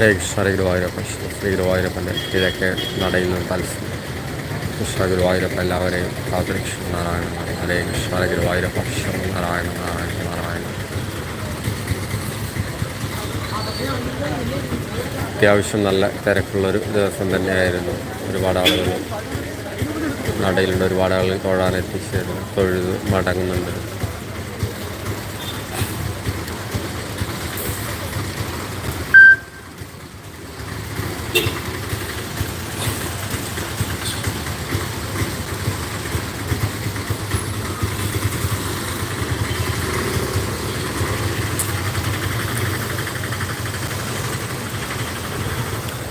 ഹരേ കൃഷ്ണ ഹരേ ഗുരുവായൂരപ്പ ശ്രീ ഗുരുവായൂരപ്പന്റെ കിഴക്കെ നടയിൽ നിന്ന് തത്സം കൃഷ്ണ എല്ലാവരെയും കാത്തുരക്ഷ നാരായണ ഹരേ കൃഷ്ണ ഗുരുവായൂരപ്പ ശ്രീ നാരായണ നാരായണ നാരായണ. അത്യാവശ്യം നല്ല തിരക്കുള്ളൊരു ദിവസം തന്നെയായിരുന്നു. ഒരുപാട് ആളുകൾ നടയിലുണ്ട്. ഒരുപാട് ആളുകൾ തൊഴാൻ എത്തിച്ചേരുന്നു. തൊഴുത് മടങ്ങുന്നുണ്ട്.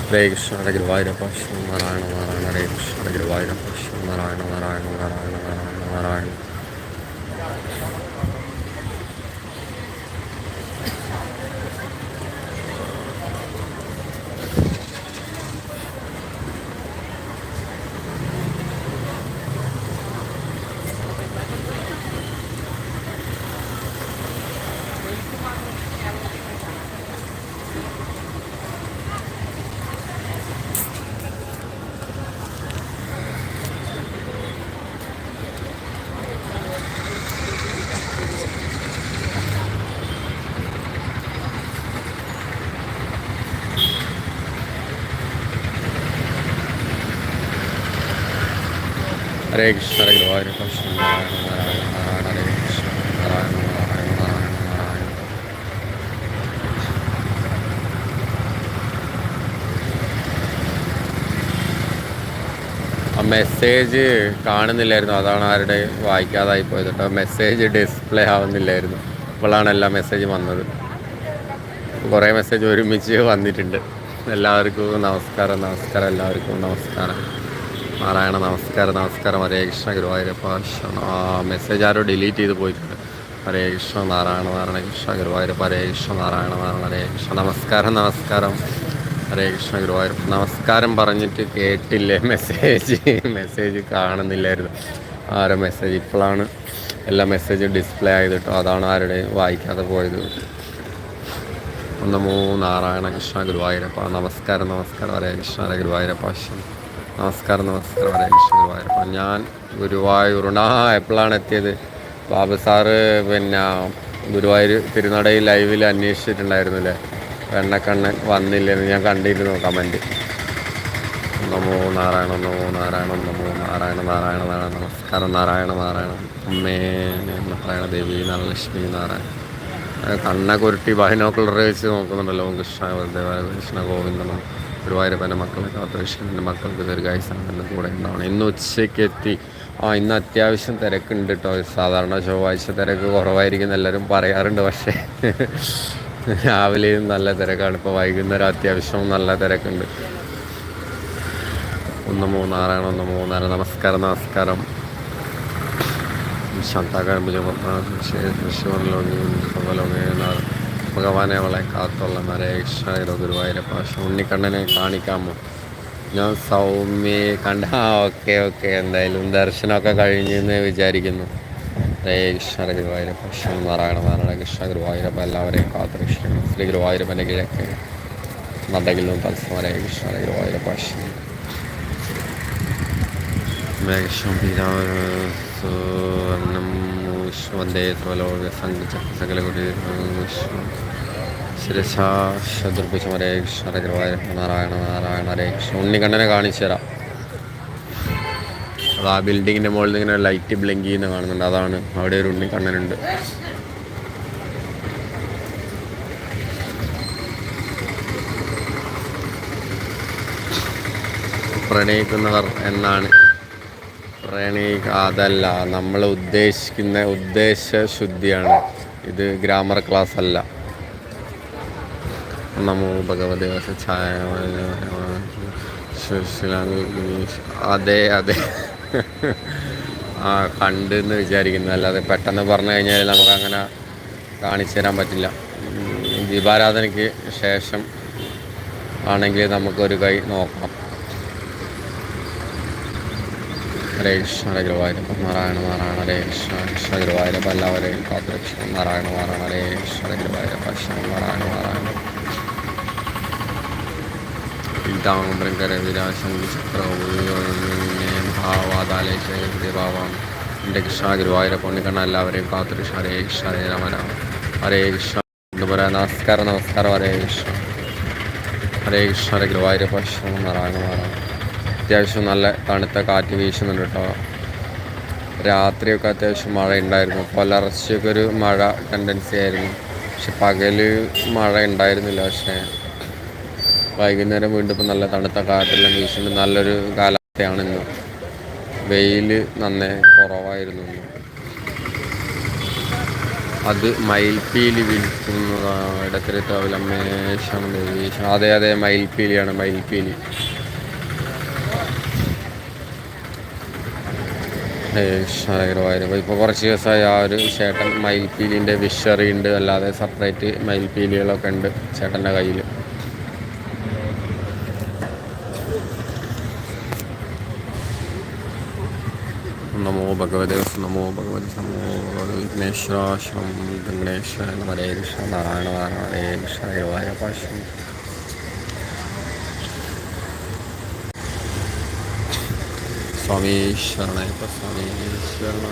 ഹരേ കൃഷ്ണ ഹരേ ഗുരുവായൂരപ്പ ശ്രീ നാരായണ നാരായണ ഹരേ കൃഷ്ണ ഹരേ ഗുരുവായൂരപ്പ ശ്രീ നാരായണ നാരായണ നാരായണ നാരായണ നാരായണ ഹരേ കൃഷ്ണ ഹരേ ആ മെസ്സേജ് കാണുന്നില്ലായിരുന്നു. അതാണ് ആരുടെ വായിക്കാതായി പോയത് കേട്ടോ മെസ്സേജ് ഡിസ്പ്ലേ ആവുന്നില്ലായിരുന്നു. ഇപ്പോഴാണ് എല്ലാ മെസ്സേജും വന്നത്. കുറേ മെസ്സേജ് ഒരുമിച്ച് വന്നിട്ടുണ്ട്. എല്ലാവർക്കും നമസ്കാരം നമസ്കാരം എല്ലാവർക്കും നമസ്കാരം. നാരായണ നമസ്കാരം നമസ്കാരം. ഹരേ കൃഷ്ണ ഗുരുവായൂരപ്പ. ആ മെസ്സേജ് ആരോ ഡിലീറ്റ് ചെയ്ത് പോയിട്ടുണ്ട്. ഹരേ കൃഷ്ണ നാരായണ നാരായണ കൃഷ്ണ ഗുരുവായൂരപ്പ ഹരേ കൃഷ്ണ നാരായണ നാരായണ ഹരേ കൃഷ്ണ. നമസ്കാരം നമസ്കാരം. ഹരേ കൃഷ്ണ ഗുരുവായൂരപ്പ. നമസ്കാരം പറഞ്ഞിട്ട് കേട്ടില്ലേ? മെസ്സേജ് മെസ്സേജ് കാണുന്നില്ലായിരുന്നു. ആരോ മെസ്സേജ് ഇപ്പോഴാണ് എല്ലാ മെസ്സേജും ഡിസ്പ്ലേ ആയത് കേട്ടോ. അതാണ് ആരുടെയും വായിക്കാതെ പോയത്. നമോ നാരായണ കൃഷ്ണ ഗുരുവായൂരപ്പ. നമസ്കാരം നമസ്കാരം. ഹരേ കൃഷ്ണ ഹരേ ഗുരുവായൂരപ്പ. നമസ്കാരം നമസ്കാരം. വരെ ഗുരുവായൂർ ഞാൻ ഗുരുവായൂരുണ്ട് ആ എപ്പോഴാണ് എത്തിയത്? ബാബു സാറ് പിന്നെ ഗുരുവായൂർ തിരുനടയിൽ ലൈവിൽ അന്വേഷിച്ചിട്ടുണ്ടായിരുന്നു അല്ലേ വെണ്ണക്കണ്ണൻ വന്നില്ലെന്ന് ഞാൻ കണ്ടിരുന്നു കമന്റ് നമോ നാരായണ നമോ നാരായണ നമോ നാരായണ നാരായണ നാരായണ. നമസ്കാരം നാരായണ നാരായണ. അമ്മേ നാരായണ ദേവി നാരായണലക്ഷ്മി നാരായണ കണ്ണൊക്കെ ഉരുട്ടി ബൈനോക്കുലർ വെച്ച് നോക്കുന്നുണ്ടല്ലോ. കൃഷ്ണ ദേവ കൃഷ്ണ ഗോവിന്ദനം ഗുരുവായൂരപ്പന്റെ മക്കളെ കാത്തുകൃഷ്ണന്റെ മക്കൾക്ക് ദീർഘായുസാണെന്ന് കൂടെ ഉണ്ടാവണം. ഇന്ന് ഉച്ചയ്ക്ക് എത്തി. ആ ഇന്ന് അത്യാവശ്യം തിരക്കുണ്ട് കേട്ടോ സാധാരണ ചൊവ്വാഴ്ച തിരക്ക് കുറവായിരിക്കും എല്ലാവരും പറയാറുണ്ട്. പക്ഷേ രാവിലെയും നല്ല തിരക്കാണ്. ഇപ്പോൾ വൈകുന്നേരം അത്യാവശ്യം നല്ല തിരക്കുണ്ട്. ഒന്ന് മൂന്നാറാണ് ഒന്ന് മൂന്നാറ്. നമസ്കാരം നമസ്കാരം. ശാന്താകാരംബുജ ഭഗവാനെ അവളെ കാത്തുള്ള നരേക്ഷയുടെ ഗുരുവായൂരപ്പ. ഉണ്ണിക്കണ്ണനെ കാണിക്കാമോ? ഞാൻ സൗമ്യയെ കണ്ട ആ ഓക്കെ ഓക്കെ. എന്തായാലും ദർശനമൊക്കെ കഴിഞ്ഞെന്ന് വിചാരിക്കുന്നു. ഹരേ ഗുരുവായൂരപ്പ. നാരായണ നാരായണ കൃഷ്ണ ഗുരുവായൂരപ്പ എല്ലാവരെയും കാത്തുരക്ഷിക്കണം ശ്രീ ഗുരുവായൂരപ്പന്റെ കിഴക്ക് നടകിലും തത്സം ഹരേ കൃഷ്ണ ഗുരുവായൂരപ്പ. മേഘം പിതാവ് വന്ദേ ഉണ്ണിക്കണ്ണനെ കാണിച്ചു തരാം അത് ആ ബിൽഡിങ്ങിന്റെ മുകളിൽ ഇങ്ങനെ ലൈറ്റ് ബ്ലിങ്ക് ചെയ്യുന്ന കാണുന്നുണ്ട്. അതാണ് അവിടെ ഒരു ഉണ്ണിക്കണ്ണനുണ്ട് പ്രണയിക്കുന്നവർ എന്നാണ്. പ്രണയിക്ക അതല്ല നമ്മൾ ഉദ്ദേശിക്കുന്ന ഉദ്ദേശ ശുദ്ധിയാണ് ഇത് ഗ്രാമർ ക്ലാസ് അല്ല. നമോ ഭഗവതി അതെ അതെ. ആ കണ്ട് എന്ന് വിചാരിക്കുന്നു. അല്ലാതെ പെട്ടെന്ന് പറഞ്ഞു കഴിഞ്ഞാൽ നമുക്ക് അങ്ങനെ കാണിച്ചു തരാൻ പറ്റില്ല. ദീപാരാധനയ്ക്ക് ശേഷം ആണെങ്കിൽ നമുക്കൊരു കൈ നോക്കാം. ഹരേ കൃഷ്ണ ഹരേ ഗുരുവായൂരപ്പ നാരായണ നാരായണ ഹരേ കൃഷ്ണ കൃഷ്ണ ഗുരുവായൂരപ്പ എല്ലാവരെയും കാത്തുരക്ഷണം നാരായണ നാരായണ ഹരേ കൃഷ്ണ ഹരേ ഗുരുവായൂരപ്പ കൃഷ്ണ നാരായണ നാരായണ. പീതാംബരങ്കര വിരാശം ചക്രഭാവാതാലേശ്വരഭാവം എന്റെ കൃഷ്ണ ഗുരുവായൂരപ്പ ഉണ്ണിക്കണ്ണ എല്ലാവരെയും കാത്തുരക്ഷ ഹരേ കൃഷ്ണ ഹരേ രമന രാമ. ഹരേ കൃഷ്ണ. നമസ്കാരം നമസ്കാരം. ഹരേ കൃഷ്ണ. ഹരേ കൃഷ്ണ ഹരേ ഗുരുവായൂരപ്പ ശ്രമം നാരായണ നാരായണ. അത്യാവശ്യം നല്ല തണുത്ത കാറ്റ് വീശുന്നുണ്ട് കേട്ടോ. രാത്രിയൊക്കെ അത്യാവശ്യം മഴ ഉണ്ടായിരുന്നു പുലർച്ചയൊക്കെ ഒരു മഴ ടെൻഡൻസി ആയിരുന്നു. പക്ഷെ പകൽ മഴ ഉണ്ടായിരുന്നില്ല. പക്ഷേ വൈകുന്നേരം വീണ്ടും ഇപ്പം നല്ല തണുത്ത കാറ്റെല്ലാം വീശുന്നുണ്ട്. നല്ലൊരു കാലാവസ്ഥയാണ് ഇന്ന്. വെയിൽ നന്നേ കുറവായിരുന്നു. അത് മയിൽപ്പീലി വിൽക്കുന്നതാണ് തവലമ്മേശം ദേവീശം അതെ അതെ മയിൽപ്പീലിയാണ് മയിൽപ്പീലി. ഗുരുവായൂർ ഇപ്പോൾ കുറച്ച് ദിവസമായി ആ ഒരു ചേട്ടൻ മയിൽപ്പീലിന്റെ വിഷറി ഉണ്ട്. അല്ലാതെ സെപ്പറേറ്റ് മയിൽപ്പീലികളൊക്കെ ഉണ്ട് ചേട്ടന്റെ കയ്യിൽ നമോ ഭഗവതി നമോ ഭഗവതി നമോ ഭഗവതി വിഘ്നേശ്വരാശ്രം വിഘ്നേശ്വരൻ ഹരേ കൃഷ്ണ നാരായണ നാരായണ ഹരേ കൃഷ്ണ ഗുരുവായൂർ പാശം സ്വാമി ശരണയപ്പ സ്വാമി ശരണ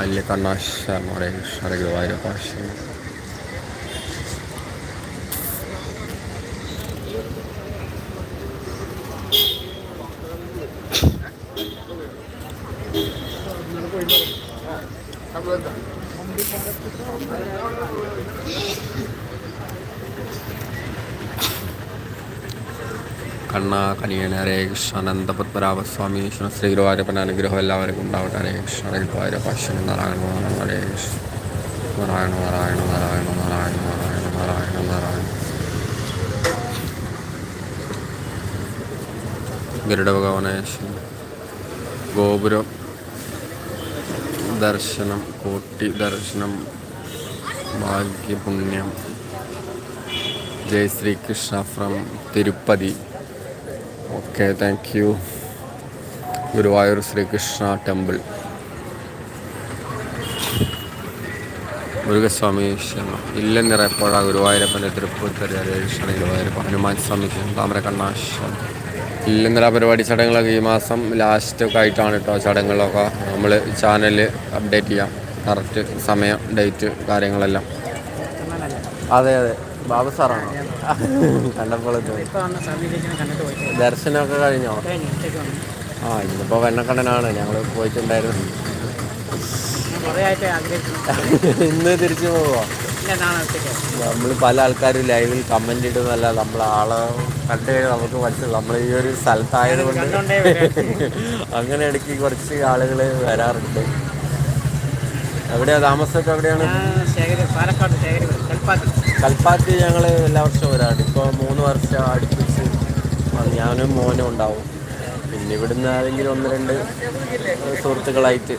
അല്യ കണ്ണാശരണം ഹരേ കൃഷ്ണ ഹരേ ഗുരുവായൂർ പാശം കണ്ണ കൃഷ്ണ അനന്തപത്മരാമസ്വാമി കൃഷ്ണ ശ്രീ ഗുരുവായൂരപ്പൻ അനുഗ്രഹം എല്ലാവർക്കും ഉണ്ടാവട്ടെ. ഹരേ കൃഷ്ണ. ഹരേ പശു നാരായണ നാരായണ ഹരേ കൃഷ്ണ. നാരായണ നാരായണ നാരായണ നാരായണ നാരായണ നാരായണ നാരായണ. ഗരുഡ ഭഗവാനേശ്വരൻ ഗോപുരം ദർശനം കോട്ടി ദർശനം ഭാഗ്യപുണ്യം. Jai Sreekrishna from Tirupati. Okay thank you Guruvayur Sreekrishna temple Murugaswami ക്ഷേത്രം ഇല്ലെന്നിറയപ്പോഴ ഗുരുവായൂരപ്പന്റെ തൃപ്പൂത്തരി ഹരേകൃഷ്ണ ഗുരുവായൂരപ്പ ഹനുമാൻ സ്വാമി ക്ഷേത്രം താമരക്കണ്ണാശ്വരം ഇല്ലെന്നിറ പരിപാടി ചടങ്ങുകളൊക്കെ ഈ മാസം ലാസ്റ്റൊക്കെ ആയിട്ടാണ് കേട്ടോ ചടങ്ങുകളൊക്കെ. നമ്മൾ ചാനലിൽ അപ്ഡേറ്റ് ചെയ്യാം. കറക്റ്റ് സമയം ഡേറ്റ് കാര്യങ്ങളെല്ലാം. അതെ അതെ. ബാബു സാറാണോ? കണ്ടപ്പോൾ ദർശനമൊക്കെ കഴിഞ്ഞോ? ആ ഇന്നിപ്പോൾ വെണ്ണക്കണ്ണനാണ്. ഞങ്ങൾ പോയിട്ടുണ്ടായിരുന്നു. ഇന്ന് തിരിച്ചു പോവോ? നമ്മൾ പല ആൾക്കാരും ലൈവിൽ കമന്റ് ഇടുന്നല്ല നമ്മൾ ആളെ കണ്ടു കഴിഞ്ഞാൽ നമുക്ക് മനസ്സിലാവും. നമ്മൾ ഈ ഒരു സ്ഥലത്തായത് കൊണ്ട് അങ്ങനെ ഇടയ്ക്ക് കുറച്ച് ആളുകൾ വരാറുണ്ട്. എവിടെയാ താമസമൊക്കെ എവിടെയാണ്? പാലക്കാട് കൽപ്പാത്തി ഞങ്ങൾ എല്ലാ വർഷവും വരാറുണ്ട്. ഇപ്പോൾ മൂന്ന് വർഷം അടുപ്പിച്ച് ഞാനും മോനും ഉണ്ടാവും. പിന്നെ ഇവിടുന്ന് ആരെങ്കിലും ഒന്ന് രണ്ട് സുഹൃത്തുക്കളായിട്ട്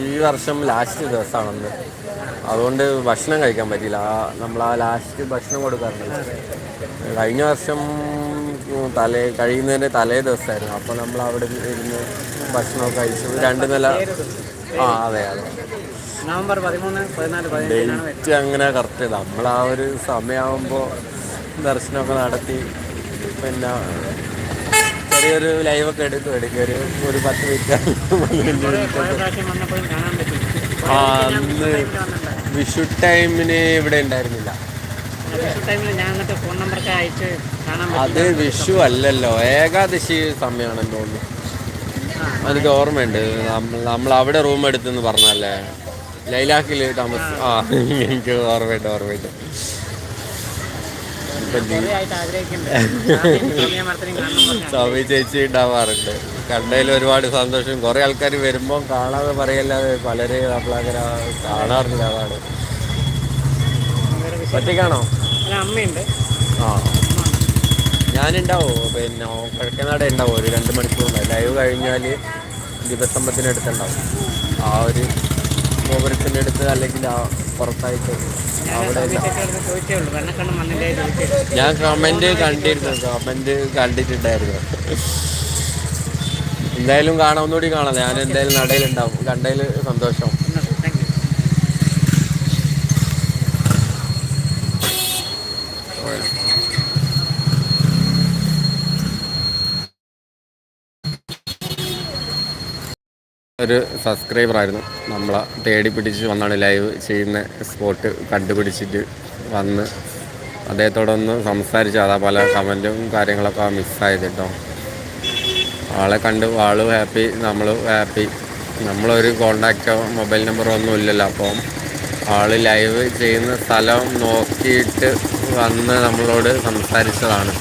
ഈ വർഷം ലാസ്റ്റ് ദിവസമാണെന്ന്. അതുകൊണ്ട് ഭക്ഷണം കഴിക്കാൻ പറ്റിയില്ല. ആ നമ്മൾ ആ ലാസ്റ്റ് ഭക്ഷണം കൊടുക്കാറുണ്ട്. കഴിഞ്ഞ വർഷം തലേ കഴിയുന്നതിന്റെ തലേ ദിവസമായിരുന്നു. അപ്പോൾ നമ്മൾ അവിടെ ഇരുന്ന് ഭക്ഷണമൊക്കെ കഴിച്ചു. രണ്ട് നില ആ അതെ അതെ. നവംബർ പതിമൂന്ന് പതിനാല് ഡേറ്റ് അങ്ങനെ കറക്റ്റ് നമ്മൾ ആ ഒരു സമയമാകുമ്പോൾ ദർശനമൊക്കെ നടത്തി പിന്നെ ചെറിയൊരു ലൈവൊക്കെ എടുക്കും എടുക്കും. ഒരു ഒരു പത്ത് മിനിറ്റ് ആ അന്ന് വിഷു ടൈമിന് ഇവിടെ ഉണ്ടായിരുന്നില്ല. അത് വിഷു അല്ലല്ലോ. ഏകാദശി സമയമാണെന്ന് തോന്നുന്നു. എനിക്ക് ഓർമ്മയുണ്ട്. നമ്മൾ അവിടെ റൂം എടുത്തെന്ന് പറഞ്ഞല്ലേ ലൈലാക്കിൽ താമസ ആ. എനിക്ക് ഓർമ്മയുണ്ട് ഓർമ്മയുണ്ട്. സ്വാമി ചേച്ചി ഉണ്ടാവാറുണ്ട്. കണ്ടതിൽ ഒരുപാട് സന്തോഷം. കുറേ ആൾക്കാർ വരുമ്പോൾ കാണാതെ പറയല്ലാതെ പലരെ നമ്മളങ്ങനെ കാണാറില്ല അതാണ്. ഒറ്റയ്ക്കാണോ? അല്ല അമ്മയുണ്ട്. ആ. ഞാനുണ്ടാവോ. പിന്നെ കിഴക്കനാട് ഉണ്ടാവും. ഒരു രണ്ട് മണിക്കൂർ. ലൈവ് കഴിഞ്ഞാൽ ദിവസമ്പത്തിനടുത്തുണ്ടാവും ആ ഒരു ഗോപുരത്തിന്റെ അടുത്ത് അല്ലെങ്കിൽ പുറത്തായിട്ട് അവിടെ. ഞാൻ കമന്റ് കണ്ടിരുന്നു കമന്റ് കണ്ടിട്ടുണ്ടായിരുന്നു. എന്തായാലും കാണാം ഒന്നുകൂടി കാണാം. ഞാൻ എന്തായാലും നടയിലുണ്ടാവും. കണ്ടതിൽ സന്തോഷം താങ്ക് യു ഒരു സബ്സ്ക്രൈബർ ആയിരുന്നു. നമ്മളെ തേടി പിടിച്ച് വന്നാണ് ലൈവ് ചെയ്യുന്ന സ്പോട്ട് കണ്ടുപിടിച്ചിട്ട് വന്ന് അദ്ദേഹത്തോടൊന്ന് സംസാരിച്ചു അതാ പല കമന്റും കാര്യങ്ങളൊക്കെ മിസ്സായത് കേട്ടോ. ആളെ കണ്ട് ആളും ഹാപ്പി നമ്മളും ഹാപ്പി നമ്മളൊരു കോണ്ടാക്റ്റോ മൊബൈൽ നമ്പറോ ഒന്നും ഇല്ലല്ലോ. അപ്പോൾ ആൾ ലൈവ് ചെയ്യുന്ന സ്ഥലം നോക്കിയിട്ട് വന്ന് നമ്മളോട് സംസാരിച്ചതാണ്.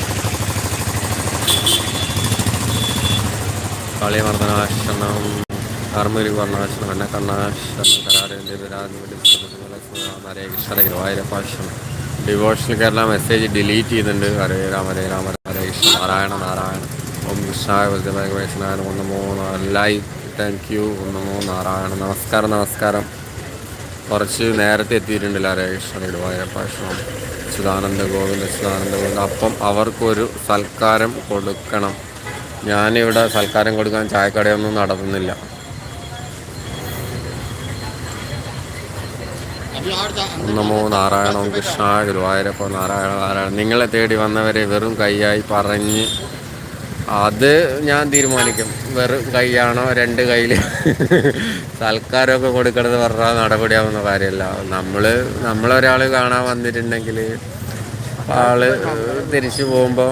കളി മർദ്ദനാശനം വർണാശ്രമം. കരാരേ കൃഷ്ണ ഗുരുവായൂരപ്പാശനം ഡിവോഷണൽ കേരള മെസ്സേജ് ഡിലീറ്റ് ചെയ്യുന്നുണ്ട് ഹരേ രാമ ഹരേ രാമ ഹരേ കൃഷ്ണ നാരായണ നാരായണ. ഓം കൃഷ്ണായ വൈഷ്ണവായ ഒന്ന് മൂന്ന് ലൈവ് താങ്ക് യു ഒന്ന് മൂന്ന് നാരായണ. നമസ്കാരം നമസ്കാരം. കുറച്ച് നേരത്തെ എത്തിയിട്ടുണ്ടല്ലോ ഹരേ കൃഷ്ണ ഗുരുവായൂരപ്പാശനം ചിദാനന്ദ ഗോവിന്ദ ചിദാനന്ദ ഗോവിന്ദ. അപ്പം അവർക്കൊരു സൽക്കാരം കൊടുക്കണം. ഞാനിവിടെ സൽക്കാരം കൊടുക്കാൻ ചായക്കടയൊന്നും നടത്തുന്നില്ല. നമോ നാരായണോ കൃഷ്ണ ഗുരുവായൂരപ്പ നാരായണ നാരായണ. നിങ്ങളെ തേടി വന്നവരെ വെറും കൈയായി പറഞ്ഞ് അത് ഞാൻ തീരുമാനിക്കും. വെറും കൈയാണോ രണ്ട് കയ്യിൽ സൽക്കാരമൊക്കെ കൊടുക്കണത് പറഞ്ഞാൽ നടപടിയാവുന്ന കാര്യമല്ല. നമ്മൾ നമ്മളൊരാൾ കാണാൻ വന്നിട്ടുണ്ടെങ്കിൽ ആൾ തിരിച്ചു പോകുമ്പോൾ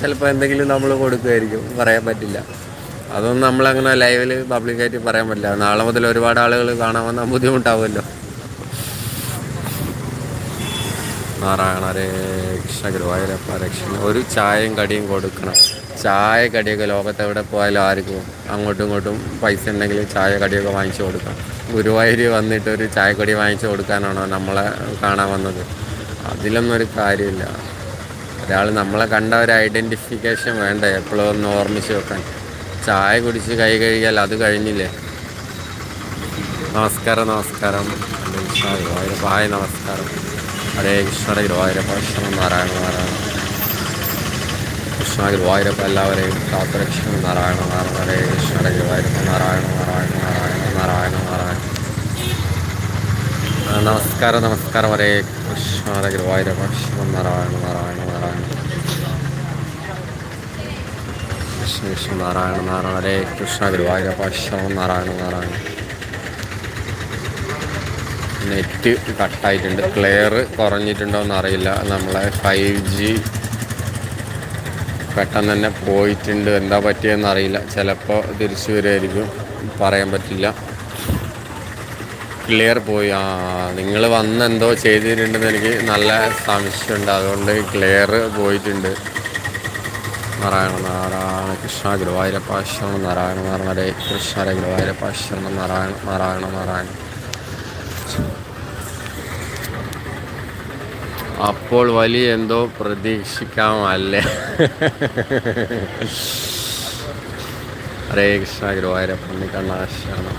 ചിലപ്പോൾ എന്തെങ്കിലും നമ്മൾ കൊടുക്കുമായിരിക്കും പറയാൻ പറ്റില്ല. അതൊന്നും നമ്മളങ്ങനെ ലൈവിൽ പബ്ലിക്കായിട്ട് പറയാൻ പറ്റില്ല. നാളെ മുതൽ ഒരുപാട് ആളുകൾ കാണാൻ വന്നാൽ ബുദ്ധിമുട്ടാവുമല്ലോ. നാരായണ രക്ഷ ഗുരുവായൂരപ്പ ഒരു ചായയും കടിയും കൊടുക്കണം. ചായ കടിയൊക്കെ ലോകത്ത് എവിടെ പോയാലും ആർക്കും അങ്ങോട്ടും ഇങ്ങോട്ടും പൈസ ഉണ്ടെങ്കിൽ ചായ കടിയൊക്കെ വാങ്ങിച്ചു കൊടുക്കാം. ഗുരുവായൂർ വന്നിട്ട് ഒരു ചായക്കടി കടി വാങ്ങിച്ചു കൊടുക്കാനാണോ നമ്മളെ കാണാൻ വന്നത്? അതിലൊന്നും ഒരു കാര്യമില്ല. ഒരാൾ നമ്മളെ കണ്ട ഒരു ഐഡന്റിഫിക്കേഷൻ വേണ്ടേ? എപ്പോഴും ഒന്ന് ഓർമ്മിച്ച് വെക്കാൻ. ചായ കുടിച്ച് കൈ കഴുകിയാൽ അത് കഴിഞ്ഞില്ലേ? നമസ്കാരം നമസ്കാരം. ഹായ് നമസ്കാരം. ഹരേ കൃഷ്ണ ഗുരുവായൂരപ്പ കൃഷ്ണ നാരായണ നാരായണ. കൃഷ്ണ ഗുരുവായൂരപ്പ എല്ലാവരെയും കാത്തുരക്ഷണ നാരായണ നാരായണ ഹരേ കൃഷ്ണ ഗുരുവായൂരപ്പ നാരായണ നാരായണ നാരായണ നാരായണ നാരായണ. നമസ്കാരം നമസ്കാരം ഹരേ കൃഷ്ണ ഗുരുവായൂരപ്പ കൃഷ്ണ നാരായണ നാരായണ നാരായണ. കൃഷ്ണ കൃഷ്ണ നാരായണ നാരായണ ഹരേ കൃഷ്ണ ഗുരുവായൂരപ്പ കൃഷ്ണ നാരായണ നാരായണ. നെറ്റ് കട്ടായിട്ടുണ്ട്. ക്ലിയർ കുറഞ്ഞിട്ടുണ്ടോ എന്നറിയില്ല നമ്മളെ ഫൈവ് ജി പെട്ടെന്ന് തന്നെ പോയിട്ടുണ്ട്. എന്താ പറ്റിയെന്ന് അറിയില്ല. ചിലപ്പോൾ തിരിച്ചു വരുമായിരിക്കും. പറയാൻ പറ്റില്ല. ക്ലിയർ പോയി. ആ നിങ്ങൾ വന്ന് എന്തോ ചെയ്തിട്ടുണ്ടെന്ന് എനിക്ക് നല്ല സംശയമുണ്ട്. അതുകൊണ്ട് ക്ലിയർ പോയിട്ടുണ്ട്. നാരായണ നാരായണ കൃഷ്ണ ഗുരുവായൂരപ്പ ശരണം നാരായണ നാരായണ കൃഷ്ണ ഹരേ ഗുരുവായൂരപ്പാശ്രമം നാരായണ നാരായണ നാരായണ. അപ്പോൾ വലിയ എന്തോ പ്രതീക്ഷിക്കാമല്ലേ? ഹരേ കൃഷ്ണ ഗുരുവായൂരപ്പ കണ്ണാശാണ്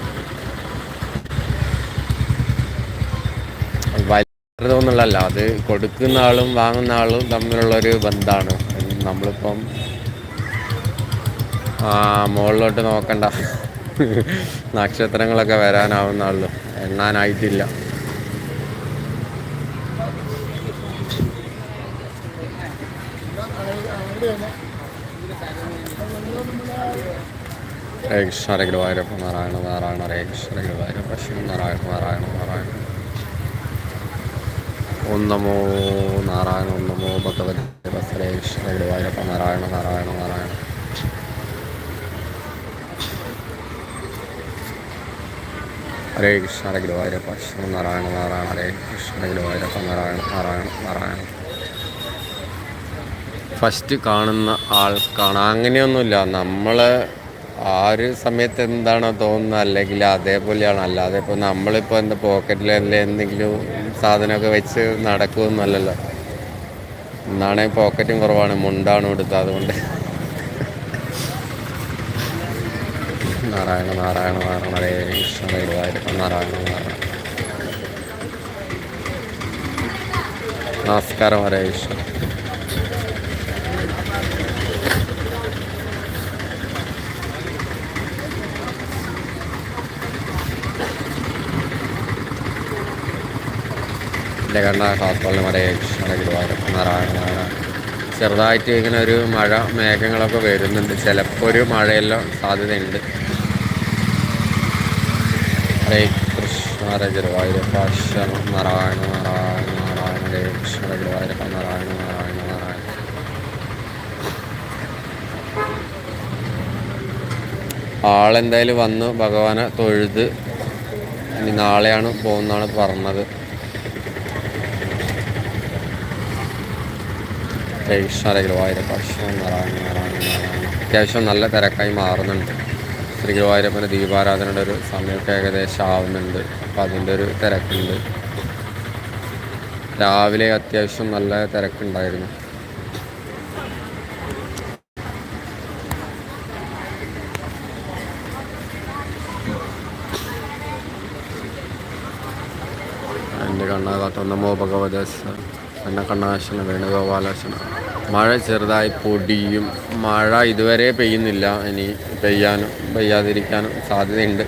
വലിയതൊന്നുള്ളല്ല അത് കൊടുക്കുന്ന ആളും വാങ്ങുന്ന ആളും തമ്മിലുള്ളൊരു ബന്ധമാണ് നമ്മളിപ്പം ആ മുകളിലോട്ട് നോക്കണ്ട. നക്ഷത്രങ്ങളൊക്കെ വരാനാവുന്ന വരാനാവുന്നുള്ളൂ എണ്ണാനായിട്ടില്ല. ഹരേ ഗുരുവായൂരപ്പ നാരായണ നാരായണ ഹരേ ഗുരുവായൂരപ്പ ശിവ നാരായണ നാരായണ ഓം നമോ നാരായണ ഓം നമോ ഭഗവതി ഹരേ കൃഷ്ണ ഗുരുവായൂരപ്പ നാരായണ നാരായണ നാരായണ. ഹരേ കൃഷ്ണ ഗുരുവായൂരപ്പ ശിവ നാരായണ ഹരേ കൃഷ്ണ ഗുരുവായൂരപ്പ നാരായണ നാരായണ നാരായണ. ഫസ്റ്റ് കാണുന്ന ആൾ ആൾക്കാണ് അങ്ങനെയൊന്നുമില്ല. നമ്മൾ ആ ഒരു സമയത്ത് എന്താണോ തോന്നുന്നത് അല്ലെങ്കിൽ അതേപോലെയാണ്. അല്ലാതെ ഇപ്പോൾ നമ്മളിപ്പോൾ എന്താ പോക്കറ്റിൽ എന്തെങ്കിലും സാധനമൊക്കെ വെച്ച് നടക്കുമെന്നല്ലല്ലോ. എന്നാണെങ്കിൽ പോക്കറ്റും കുറവാണ് മുണ്ടാണ് കൊടുത്തത് അതുകൊണ്ട്. നാരായണ നാരായണ നാരായണ ഹരേ കൃഷ്ണ ഗുരുവായൂരപ്പ നാരായണ നാരായണ. നമസ്കാരം ഹരേ കൃഷ്ണ. എന്റെ കണ്ട കാസർഗോഡ് ഹരേ കൃഷ്ണ ഹരേ നാരായണ നാരായണ ചെറുതായിട്ട് ഇങ്ങനെ ഒരു മഴ മേഘങ്ങളൊക്കെ വരുന്നുണ്ട്. ചിലപ്പോൾ ഒരു മഴയെല്ലാം സാധ്യതയുണ്ട്. ഹരേ കൃഷ്ണ ഹരേ ഗുരുവായൂരപ്പ നാരായണ നാരായണ നാരായണ ഹരേ കൃഷ്ണ നാരായണ നാരായണ നാരായണ. ആളെന്തായാലും വന്ന് ഭഗവാനെ തൊഴുത് ഇനി നാളെയാണ് പോകുന്നതാണ് പറഞ്ഞത്. ഹരേ കൃഷ്ണ ഹരേ ഗുരുവായൂരപ്പ നാരായണ നാരായണ നാരായണ അത്യാവശ്യം നല്ല തിരക്കായി മാറുന്നുണ്ട്. ശ്രീ ഗുരുവായൂരപ്പന്റെ ദീപാരാധനയുടെ ഒരു സമയമൊക്കെ ഏകദേശം ആവുന്നുണ്ട്. അപ്പോൾ അതിന്റെ ഒരു തിരക്കുണ്ട്. രാവിലെ അത്യാവശ്യം നല്ല തിരക്കുണ്ടായിരുന്നു. എന്റെ കണ്ണാകാത്ത നമോ എന്നെ കണ്ണാശന വേണുഗോപാലാശന. മഴ ചെറുതായി പൊടിയും മഴ ഇതുവരെ പെയ്യുന്നില്ല. ഇനി പെയ്യാനും പെയ്യാതിരിക്കാനും സാധ്യതയുണ്ട്.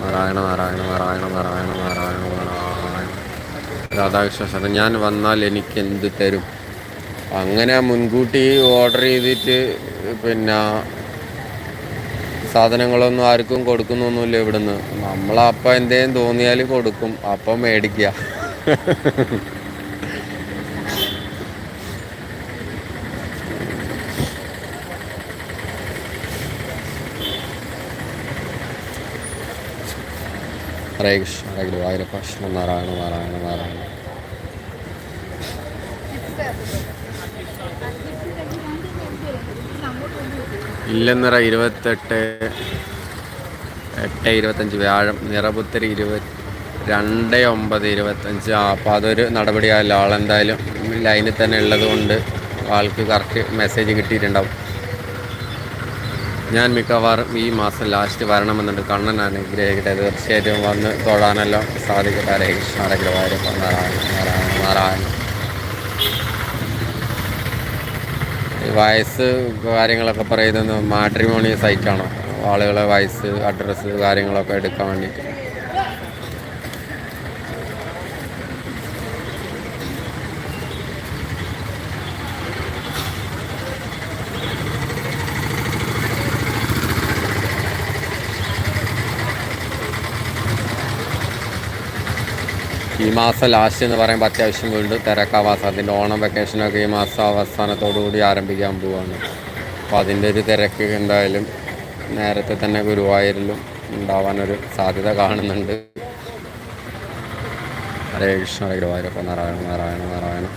നാരായണ നാരായണ നാരായണ നാരായണ നാരായണ നാരായണ. രാധാകൃഷ്ണ ഞാൻ വന്നാൽ എനിക്ക് എന്ത് തരും? അങ്ങനെ മുൻകൂട്ടി ഓർഡർ ചെയ്തിട്ട് പിന്നെ സാധനങ്ങളൊന്നും ആർക്കും കൊടുക്കുന്നൊന്നുമില്ല ഇവിടുന്ന്. നമ്മളപ്പം എന്തേലും തോന്നിയാൽ കൊടുക്കും. അപ്പം മേടിക്കുക ഹരേ കൃഷ്ണ ഹരേ ഗുരുവായൂരപ്പ. കൃഷ്ണ നാരായണ നാരായണ. നാരായണ ഇല്ലെന്നിറ ഇരുപത്തെട്ട് എട്ട് ഇരുപത്തഞ്ച് വ്യാഴം നിറപുത്തരി ഇരുപത്തി രണ്ട് ഒമ്പത് ഇരുപത്തഞ്ച്. അപ്പോൾ അതൊരു നടപടിയായല്ലോ ആളെന്തായാലും ലൈനിൽ തന്നെ ഉള്ളത് കൊണ്ട് ആൾക്ക് കറക്റ്റ് മെസ്സേജ് കിട്ടിയിട്ടുണ്ടാവും. ഞാൻ മിക്കവാറും ഈ മാസം ലാസ്റ്റ് വരണമെന്നുണ്ട്. കണ്ണൻ അനുഗ്രഹിക്കട്ടെ. തീർച്ചയായിട്ടും വന്ന് തൊഴാനെല്ലാം സാധിക്കട്ടെ. ഹരേ കൃഷ്ണ ഹരേ ഗുരുവായൂരപ്പ നാരായണ നാരായണ വയസ്സ് കാര്യങ്ങളൊക്കെ പറയുന്നത് മാട്രിമോണി സൈറ്റാണോ ആളുകളെ വയസ്സ് അഡ്രസ്സ് കാര്യങ്ങളൊക്കെ എടുക്കാൻ വേണ്ടിയിട്ട്. ഈ മാസം ലാസ്റ്റ് എന്ന് പറയുമ്പോൾ അത്യാവശ്യം വീണ്ടും തിരക്കാവാസം അതിന്റെ ഓണം വെക്കേഷനൊക്കെ ഈ മാസം അവസാനത്തോടു കൂടി ആരംഭിക്കാൻ പോവാണ്. അപ്പോൾ അതിന്റെ ഒരു തിരക്ക് എന്തായാലും നേരത്തെ തന്നെ ഗുരുവായൂരിലും ഉണ്ടാവാനൊരു സാധ്യത കാണുന്നുണ്ട്. ഹരേ കൃഷ്ണ ഗുരുവായൂരപ്പ നാരായണ നാരായണ നാരായണ.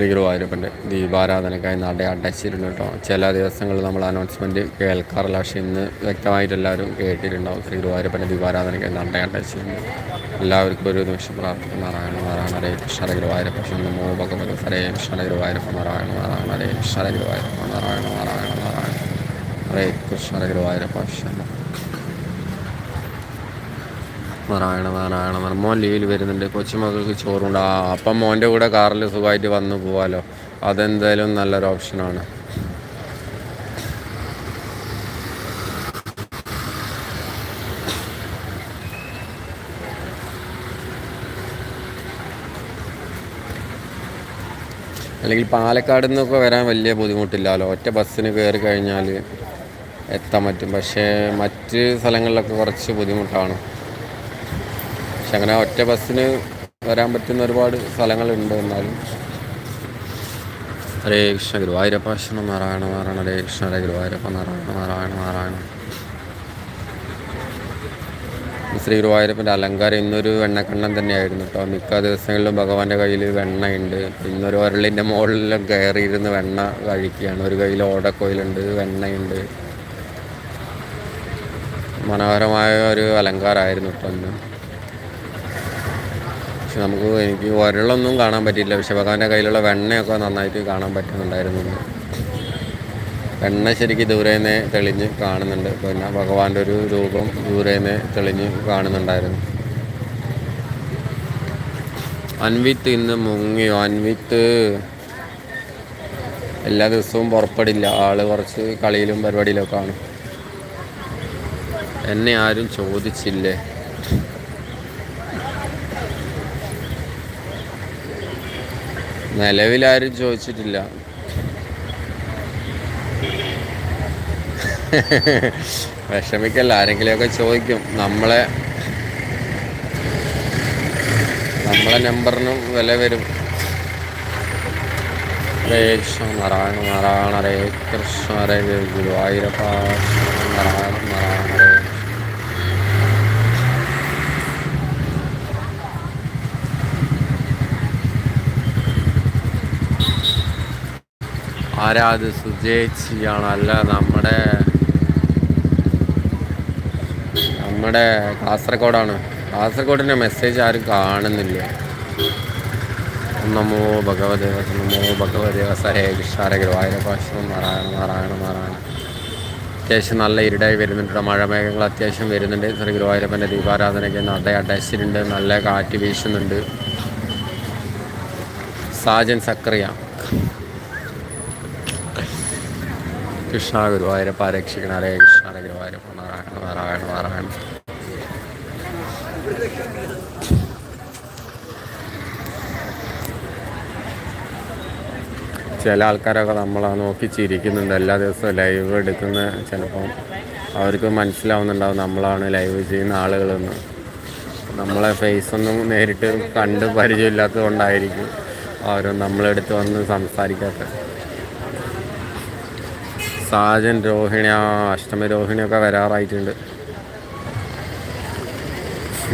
ശ്രീ ദീപാരാധനയ്ക്കായി നട അടച്ചിരുന്നു കേട്ടോ. ചില ദിവസങ്ങൾ നമ്മൾ അനൗൺസ്മെന്റ് കേൾക്കാറില്ല. പക്ഷേ ഇന്ന് വ്യക്തമായിട്ട് എല്ലാവരും കേട്ടിട്ടുണ്ടാവും ശ്രീഗുരുവായൂരപ്പന്റെ ദീപാരാധനയ്ക്കായി നട അടച്ചിരുന്നു. എല്ലാവർക്കും ഒരു നിമിഷം പ്രാർത്ഥിക്കും. നാരായണ നാരായണ ഹരേ കൃഷ്ണ ഗുരുവായൂരപ്പ. നമോ ഭഗവത് ഹരേ കൃഷ്ണ ഗുരുവായൂരപ്പൻ ഗുരുവായൂരപ്പ. നാരായണ നാരായണ ഹരേ കൃഷ്ണ ഗുരുവായൂരപ്പ. നാരായണ നാരായണ നാരായണ. ഹരേ കൃഷ്ണ ഗുരുവായൂരപ്പ. നാരായണ നാരായണ. മോൻ ലീവിൽ വരുന്നുണ്ട്. കൊച്ചുമക്കൾക്ക് ചോറുണ്ട്. ആ അപ്പം മോന്റെ കൂടെ കാറിൽ സുഖമായിട്ട് വന്നു പോവാലോ. അതെന്തായാലും നല്ലൊരു ഓപ്ഷനാണ്. അല്ലെങ്കിൽ പാലക്കാട് നിന്നൊക്കെ വരാൻ വലിയ ബുദ്ധിമുട്ടില്ലല്ലോ. ഒറ്റ ബസ്സിന് കയറി കഴിഞ്ഞാൽ എത്താൻ പറ്റും. പക്ഷേ മറ്റ് സ്ഥലങ്ങളിലൊക്കെ കുറച്ച് ബുദ്ധിമുട്ടാണ്. പക്ഷെ അങ്ങനെ ഒറ്റ ബസ്സിന് വരാൻ പറ്റുന്ന ഒരുപാട് സ്ഥലങ്ങളുണ്ട് എന്നാലും. ഹരേ കൃഷ്ണ ഗുരുവായൂരപ്പ ശരണം നാരായണ നാരായണ ഹരേ കൃഷ്ണ ഹരേ ഗുരുവായൂരപ്പ നാരായണ നാരായണ നാരായണ. ശ്രീ ഗുരുവായൂരപ്പന്റെ അലങ്കാരം ഇന്നൊരു വെണ്ണക്കണ്ണൻ തന്നെയായിരുന്നു കേട്ടോ. മിക്ക ദിവസങ്ങളിലും ഭഗവാന്റെ കയ്യിൽ വെണ്ണയുണ്ട്. ഇന്നൊരു ഉരളിന്റെ മുകളിലും കയറിയിരുന്ന് വെണ്ണ കഴിക്കുകയാണ്. ഒരു കയ്യിൽ ഓടക്കോയിലുണ്ട് വെണ്ണയുണ്ട്. മനോഹരമായ ഒരു അലങ്കാരമായിരുന്നു കേട്ടോ ഇന്ന്. പക്ഷെ നമുക്ക് എനിക്ക് വരളൊന്നും കാണാൻ പറ്റിയില്ല. പക്ഷെ ഭഗവാന്റെ കയ്യിലുള്ള വെണ്ണയൊക്കെ നന്നായിട്ട് കാണാൻ പറ്റുന്നുണ്ടായിരുന്നു. വെണ്ണ ശരിക്കും ദൂരേന്ന് തെളിഞ്ഞ് കാണുന്നുണ്ട്. പിന്നെ ഭഗവാന്റെ ഒരു രൂപം ദൂരേന്ന് തെളിഞ്ഞ് കാണുന്നുണ്ടായിരുന്നു. അൻവിത്ത് ഇന്ന് മുങ്ങിയോ? അൻവിത്ത്. എല്ലാ ദിവസവും പുറപ്പെടില്ല. ആൾ കുറച്ച് കളിയിലും പരിപാടിയിലൊക്കെ ആണ്. എന്നെ ആരും ചോദിച്ചില്ലേ? നിലവിലാരും ചോദിച്ചിട്ടില്ല. വിഷമിക്കല്ല ആരെങ്കിലുമൊക്കെ ചോദിക്കും. നമ്മളെ നമ്മളെ നമ്പറിനും വില വരും. ഹരേ നാരായണ നാരായണ ഹരേ കൃഷ്ണ ഹരേ ഗുരുവായൂരപ്പ നാരായണ നാരായണ ഹരേ ആരാത് സുജേച്ചിയാണ്. അല്ല നമ്മുടെ നമ്മുടെ കാസർഗോഡാണ്. കാസർഗോഡിന്റെ മെസ്സേജ് ആരും കാണുന്നില്ല. നമോ ഭഗവദേവസ നമോ ഭഗവദേവസ ഹേ കൃഷ്ണ ഹരേ ഗുരുവായൂരപ്പ ശ്രീ നാരായണ നാരായണ നാരായണ. അത്യാവശ്യം നല്ല ഇരുടായി വരുന്നുണ്ട് മഴമേഘങ്ങൾ അത്യാവശ്യം വരുന്നുണ്ട്. ശ്രീ ഗുരുവായൂരപ്പന്റെ ദീപാരാധനയ്ക്ക് നട അടച്ചിട്ടുണ്ട് നല്ല കാറ്റ് വീശുന്നുണ്ട്. സാജൻ സക്രിയ. കൃഷ്ണ ഗുരുവായൂരപ്പ കൃഷ്ണ ഗുരുവായൂരപ്പ നാരായണ നാരായണ നാരായണ ചില ആൾക്കാരൊക്കെ നമ്മളെ നോക്കി ചിരിക്കുന്നുണ്ട്. എല്ലാ ദിവസവും ലൈവ് എടുക്കുന്ന ചിലപ്പം അവർക്ക് മനസ്സിലാവുന്നുണ്ടാവും നമ്മളാണ് ലൈവ് ചെയ്യുന്ന ആളുകളെന്ന്. നമ്മളെ ഫേസ് ഒന്നും നേരിട്ട് കണ്ട് പരിചയമില്ലാത്തത് കൊണ്ടായിരിക്കും അവരും നമ്മളെടുത്ത് വന്ന് സംസാരിക്കാത്തത്. സാജൻ രോഹിണി ആ അഷ്ടമി രോഹിണിയൊക്കെ വരാറായിട്ടുണ്ട്.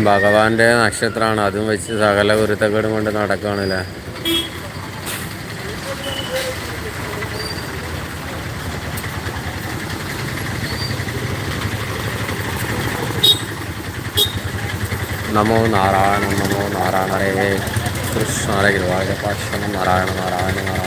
ഭഗവാന്റെ നക്ഷത്രമാണ്. അതും വെച്ച് സകല ഗുരുത്തക്കേടും കൊണ്ട് നടക്കുകയാണല്ലേ? നമോ നാരായണ നമോ നാരായണ കൃഷ്ണ ഹരേ ഗുരുവായൂരപ്പാശ്വനം നാരായണ നാരായണ നാരായണ.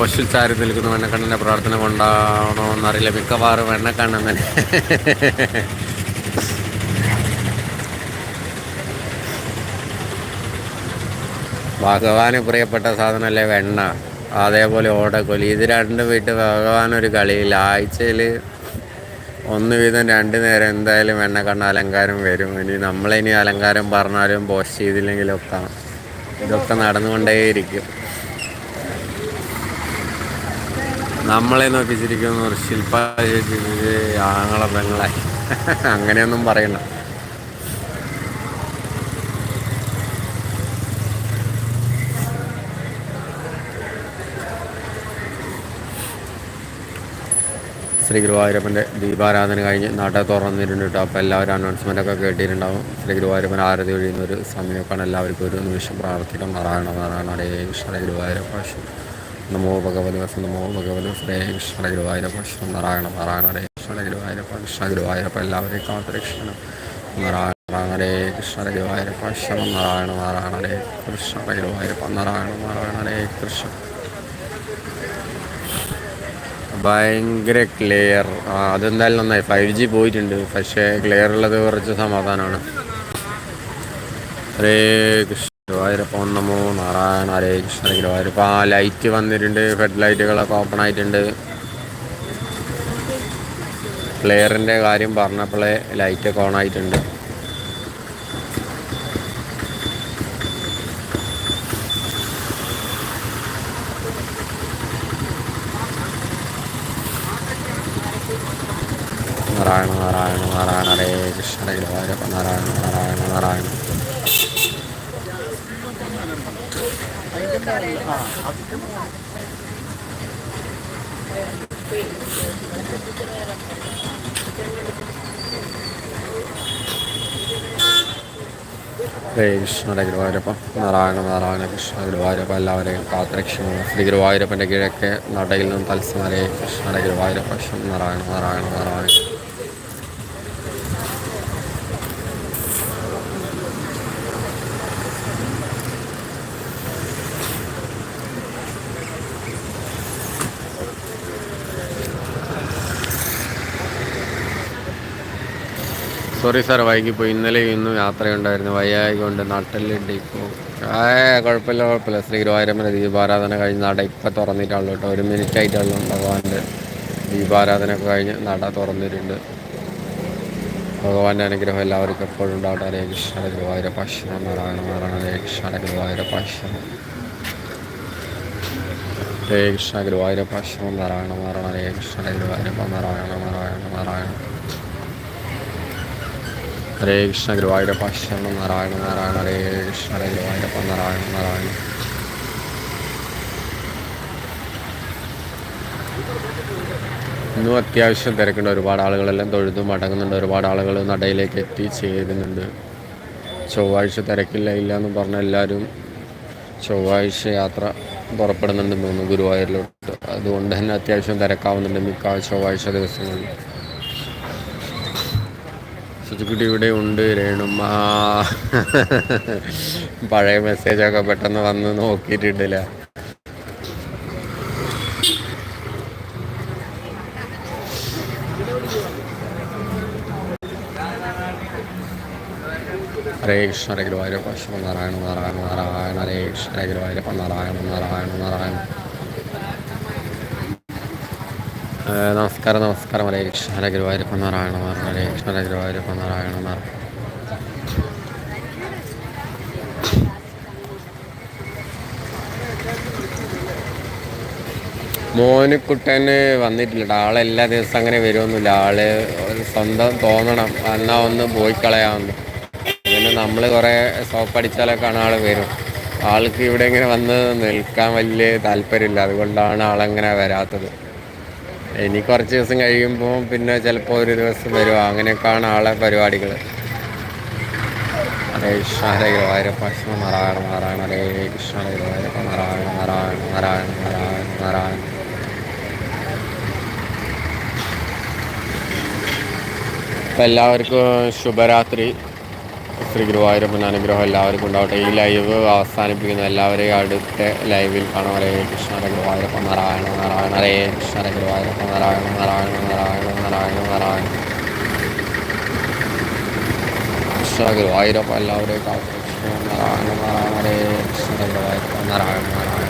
പോസ്റ്റിൽ ചാരി നിൽക്കുന്ന വെണ്ണക്കണ്ണന്റെ പ്രാർത്ഥന കൊണ്ടാണോ എന്നറിയില്ല മിക്കവാറും വെണ്ണക്കണ്ണൻ ഭഗവാന് പ്രിയപ്പെട്ട സാധനമല്ലേ വെണ്ണ? അതേപോലെ ഓടക്കൊലി ഇത് രണ്ടും വിട്ട് ഒരു കളിയില്ല. ആഴ്ചയിൽ ഒന്ന് വീതം രണ്ട് നേരം എന്തായാലും വെണ്ണ കണ്ണ അലങ്കാരം വരും. ഇനി നമ്മളിനി അലങ്കാരം പറഞ്ഞാലും പോസ്റ്റ് ചെയ്തില്ലെങ്കിലൊക്കെ ഇതൊക്കെ നടന്നുകൊണ്ടേയിരിക്കും. നമ്മളെ നോക്കി ചിരിക്കുന്ന ഒരു ശില്പ ആങ്ങളെ പെങ്ങളെ അങ്ങനെയൊന്നും പറയണ്ട. ശ്രീ ഗുരുവായൂരപ്പന്റെ ദീപാരാധന കഴിഞ്ഞ് നട തുറന്നിട്ടുണ്ട് കേട്ടോ അപ്പോൾ എല്ലാവരും അനൗൺസ്മെന്റൊക്കെ കേട്ടിട്ടുണ്ടാവും. ശ്രീ ഗുരുവായൂരപ്പൻ ആരതി ഒഴിയുന്ന ഒരു സമയമൊക്കെയാണ് എല്ലാവർക്കും ഒരു നിമിഷം പ്രാർത്ഥിക്കാം നാരായണ നാരായണ ഹരേ കൃഷ്ണ ഗുരുവായൂരപ്പ നമോ ഭഗവതി നമോ ഭഗവതി ഹരേ കൃഷ്ണ ഗുരുവായൂരപ്പ കൃഷ്ണ നാരായണ നാരായണ ഹരേ കൃഷ്ണ ഗുരുവായൂരപ്പ കൃഷ്ണ ഗുരുവായൂരപ്പ എല്ലാവരെയും കാത്തുരക്ഷണം നാരായണ നാരായണ ഹരേ കൃഷ്ണ ഗുരുവായൂരപ്പ കൃഷ്ണ നാരായണ നാരായണ ഹരേ കൃഷ്ണ ഗുരുവായൂരപ്പ നാരായണ നാരായണ ഹരേ കൃഷ്ണ. ഭയങ്കര ക്ലിയർ. അതെന്തായാലും നന്നായി. ഫൈവ് ജി പോയിട്ടുണ്ട്. പക്ഷേ ക്ലിയർ ഉള്ളത് കുറച്ച് സമാധാനമാണ്. ഹരേ കൃഷ്ണ. ഗുരുവായൂരപ്പ നമോ നാരായണ ഹരേ കൃഷ്ണ ഗുരുവായൂരപ്പം ആ ലൈറ്റ് വന്നിട്ടുണ്ട് ഹെഡ് ലൈറ്റുകളൊക്കെ ഓപ്പൺ ആയിട്ടുണ്ട്. പ്ലെയറിന്റെ കാര്യം പറഞ്ഞപ്പോഴേ ലൈറ്റൊക്കെ ഓൺ ആയിട്ടുണ്ട്. നാരായണ നാരായണ നാരായണ ഹരേ കൃഷ്ണ ഗുരുവായൂരപ്പം നാരായണ നാരായണ നാരായണ. ഹരേ കൃഷ്ണ ഗുരുവായൂരപ്പ നാരായണ നാരായണ കൃഷ്ണ ഗുരുവായൂരപ്പ എല്ലാവരെയും കാത്തരക്ഷണം ശ്രീ ഗുരുവായൂരപ്പന്റെ കിഴക്ക് നടയിൽ നിന്നും തത്സമരെ കൃഷ്ണയുടെ ഗുരുവായൂരപ്പ നാരായണ നാരായണ നാരായണ സോറി സാർ പോയി ഇന്നലെ ഇന്നും യാത്രയുണ്ടായിരുന്നു. വയ്യായി കൊണ്ട് നട്ടലുണ്ട് ഇപ്പോൾ ആ കുഴപ്പമില്ല കുഴപ്പമില്ല. ശ്രീ ഗുരുവായൂരമ്മ ദീപാരാധന കഴിഞ്ഞ് നട ഇപ്പം തുറന്നിട്ടുള്ളൂ കേട്ടോ. ഒരു മിനിറ്റ് ആയിട്ടുള്ളൂ ഭഗവാന്റെ ദീപാരാധന ഒക്കെ കഴിഞ്ഞ് നട തുറന്നിട്ടുണ്ട്. ഭഗവാന്റെ അനുഗ്രഹം എല്ലാവർക്കും എപ്പോഴും ഉണ്ടാവട്ടെ. ഹരേ കൃഷ്ണ ഗുരുവായൂര പാശ്വം നാരായണ നാരായണ ഹരേ കൃഷ്ണ ഗുരുവായൂര പാശ്വ ഹരേ കൃഷ്ണ ഗുരുവായൂര പാശ്വ നാരായണ നാരായണ ഹരേ കൃഷ്ണ ഗുരുവായൂരപ്പ നാരായണ നാരായണ നാരായണ. ഹരേ കൃഷ്ണ ഗുരുവായൂരപ്പ ശരണം നാരായണ നാരായണ ഹരേ കൃഷ്ണ ഹരേ ഗുരുവായൂരപ്പ നാരായണ നാരായണ ഇന്നും അത്യാവശ്യം തിരക്കുണ്ട് ഒരുപാട് ആളുകളെല്ലാം തൊഴുതും മടങ്ങുന്നുണ്ട് ഒരുപാട് ആളുകൾ നടയിലേക്ക് എത്തി ചേരുന്നുണ്ട് ചൊവ്വാഴ്ച തിരക്കില്ല ഇല്ല എന്ന് പറഞ്ഞ എല്ലാവരും ചൊവ്വാഴ്ച യാത്ര പുറപ്പെടുന്നുണ്ടെന്ന് തോന്നുന്നു ഗുരുവായൂരിലോട്ട് അതുകൊണ്ട് തന്നെ അത്യാവശ്യം തിരക്കാവുന്നുണ്ട് മിക്ക ചൊവ്വാഴ്ച ദിവസങ്ങളിൽ സുചുക്കുട്ടി ഇവിടെ ഉണ്ട് രേണുമ്മ. പഴയ മെസ്സേജൊക്കെ പെട്ടെന്ന് വന്ന് നോക്കിയിട്ടിട്ടില്ല. ഹരേ കൃഷ്ണ ഹരേ ഗുരുവായൂരപ്പ ശിവ നാരായണ നാരായണ നാരായണ ഹരേ കൃഷ്ണ ഹരേ ഗുരുവായൂരപ്പ നാരായണ നാരായണ നാരായണ. നമസ്കാരം നമസ്കാരം. ഹരേ കൃഷ്ണ ഹര ഗുരുവായൂരപ്പ നാരായണ മാർ. ഹരേ കൃഷ്ണ ഹര ഗുരുവായൂരപ്പ നാരായണ മാർ. മോനുക്കുട്ടന് വന്നിട്ടില്ല ആളെ എല്ലാ ദിവസവും അങ്ങനെ വരുമൊന്നുമില്ല ആൾ സ്വന്തം തോന്നണം. എന്നാ ഒന്ന് പോയി കളയാമെന്ന് പിന്നെ നമ്മൾ കുറേ സോപ്പടിച്ചാലൊക്കെ ആൾ വരും. ആൾക്ക് ഇവിടെ ഇങ്ങനെ വന്ന് നിൽക്കാൻ വലിയ താല്പര്യമില്ല. അതുകൊണ്ടാണ് ആളങ്ങനെ വരാത്തത്. ഇനി കുറച്ച് ദിവസം കഴിയുമ്പോൾ പിന്നെ ചിലപ്പോൾ ഒരു ദിവസം വരും. അങ്ങനെയൊക്കെയാണ് ആളെ പരിപാടികൾ ഹരേ കൃഷ്ണ ഹരേ നാരായണ നാരായണ ഹരേ കൃഷ്ണ ഗുരുവായൂരപ്പ നാരായണ നാരായണ നാരായണ നാരായണ നാരായണ. എല്ലാവർക്കും ശുഭരാത്രി. ശ്രീ ഗുരുവായൂരപ്പൻ അനുഗ്രഹം എല്ലാവർക്കും ഉണ്ടാവട്ടെ. ഈ ലൈവ് അവസാനിപ്പിക്കുന്ന എല്ലാവരെയും അടുത്ത ലൈവിൽ കാണാം. ഹരേ കൃഷ്ണ ഗുരുവായൂരപ്പ നാരായണ നാരായണ ഹരേ കൃഷ്ണ ഗുരുവായൂരപ്പ നാരായണ നാരായണ നാരായണ നാരായണ നാരായണ. കൃഷ്ണ ഗുരുവായൂരപ്പ എല്ലാവരെയും കാണാം കൃഷ്ണ നാരായണ നാരായണ ഹരേ കൃഷ്ണ ഗുരുവായൂരപ്പ നാരായണ നാരായണ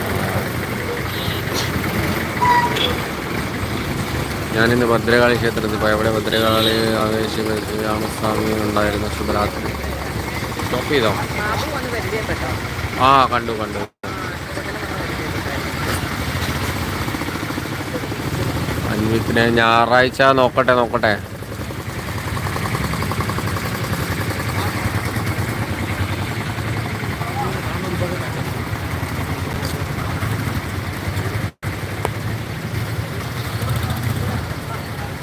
ഞാനിന്ന് ഭദ്രകാളി ക്ഷേത്രത്തിൽ പോയി അവിടെ ഭദ്രകാളി ആവേശിക്കുന്ന രാമസ്വാമി ഉണ്ടായിരുന്ന ശുഭരാത്രി. സ്റ്റോപ്പ് ചെയ്തോ? ആ കണ്ടു കണ്ടു. അന്വിത്തിനെ ഞായറാഴ്ച നോക്കട്ടെ നോക്കട്ടെ.